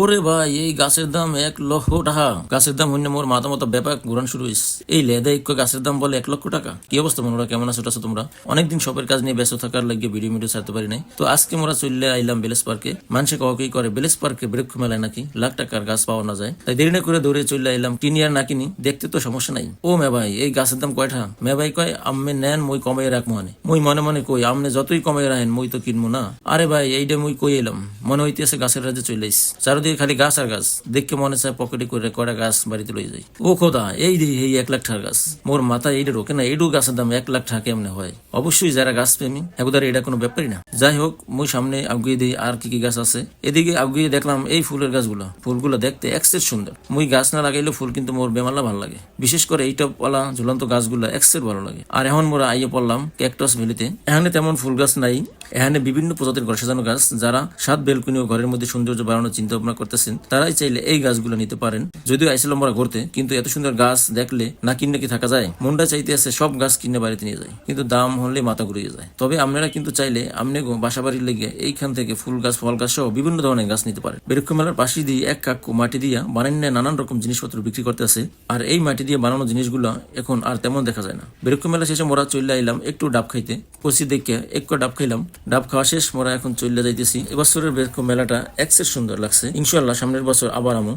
ওরে ভাই, এই গাছের দাম এক লক্ষ টাকা। গাছের দাম হইলে মোর মাথা মতো ব্যাপার ঘুরান শুরু হয়েছে এই লেদা এক গাছের দাম বলে এক লক্ষ টাকা। কি অবস্থা মনোরা কেমন আছো টাছো তোমরা? অনেকদিন শপের কাজ নিয়ে ব্যস্ত থাকার লাগিয়ে ভিডিও মিডিও ছাড়তে পারি নাই। তো আজকে মোরা চললে আইলাম বেলেস পার্কে। মানুষে কাউকেই করে, বেলেস পার্কে বৃক্ষ মেলায় নাকি লাখ টাকার গাছ পাওয়া না যায়। তাই দেরি না করে দৌড়ে চলে আইলাম কিনি আর না কিনি দেখতে তো সমস্যা নাই। ও মে ভাই, এই গাছের দাম কয়টা? মে ভাই কয় আম্মে নেন, মই কমাই রাখ মনে মই মনে মনে কই, আমনে যতই কমাই রাখেন, মই তো কিনবো না। আরে ভাই এইটা মই কই এলাম। মনে হইতেছে গাছের রাজ্যে চলে আইস চারদিকে খালি গাছ আর গাছ, দেখে মনে চায় পকেটে করে কয়টা গাছ বাড়িতে লই যাই ও খোদা, এই এই এক লাখ টাকার গাছ, মোর মাথা এইটা রোকে না এইটু গাছের দাম এক লাখ টাকা কেমনে হয়? অবশ্যই যারা গাছ প্রেমী, একদার এটা কোনো ব্যাপারই না। যাই হোক, মুই সামনে আগুয়ে দিই আর কি কি গাছ আছে। এদিকে আগুয়ে দেখলাম এই ফুলের গাছগুলো। ফুলগুলো দেখতে এক্সের সুন্দর। মুই গাছ না লাগাইলে ফুল কিন্তু মোর বেমালা ভালো লাগে। বিশেষ করে এই টপওয়ালা ঝুলন্ত গাছগুলো এক্সের ভালো লাগে। আর এখন মোরা আইয়ে পড়লাম ক্যাকটাস ভ্যালিতে। এখানে তেমন ফুল গাছ নাই। এখানে বিভিন্ন প্রজাতির ঘর সাজানো গাছ, যারা সাত বেলকুনি ও ঘরের মধ্যে সৌন্দর্য বাড়ানোর চিন্তা ভাবনা করতেছেন, তারাই চাইলে এই গাছগুলো নিতে পারেন। যদিও আইছিলাম আমরা ঘুরতে কিন্তু এত সুন্দর গাছ দেখলে না কিনলে কি থাকা যায়? মনটা চাইতে আছে সব গাছ কিনে বাড়িতে নিয়ে যায়, কিন্তু দাম হলে মাথা ঘুরিয়ে যায়। তবে আপনারা কিন্তু চাইলে আপনি বাসা বাড়ির লেগে এইখান থেকে ফুল গাছ, ফল গাছ সহ বিভিন্ন ধরনের গাছ নিতে পারেন। বৃক্ষ মেলার পাশে দিয়ে এক কাকু মাটি দিয়া বানান্য নানান রকম জিনিসপত্র বিক্রি করতে আছে, আর এই মাটি দিয়ে বানানো জিনিসগুলো এখন আর তেমন দেখা যায় না। বৃক্ষ মেলা শেষে মোরা চলে আইলাম একটু ডাব খাইতে। পশি দেখে একটু ডাব খাইলাম। ডাব খাওয়া শেষ, মোরা এখন চলে যাইতেছি। এবছরের বেশ মেলাটা একসের সুন্দর লাগছে। ইনশাল্লাহ সামনের বছর আবার আমো।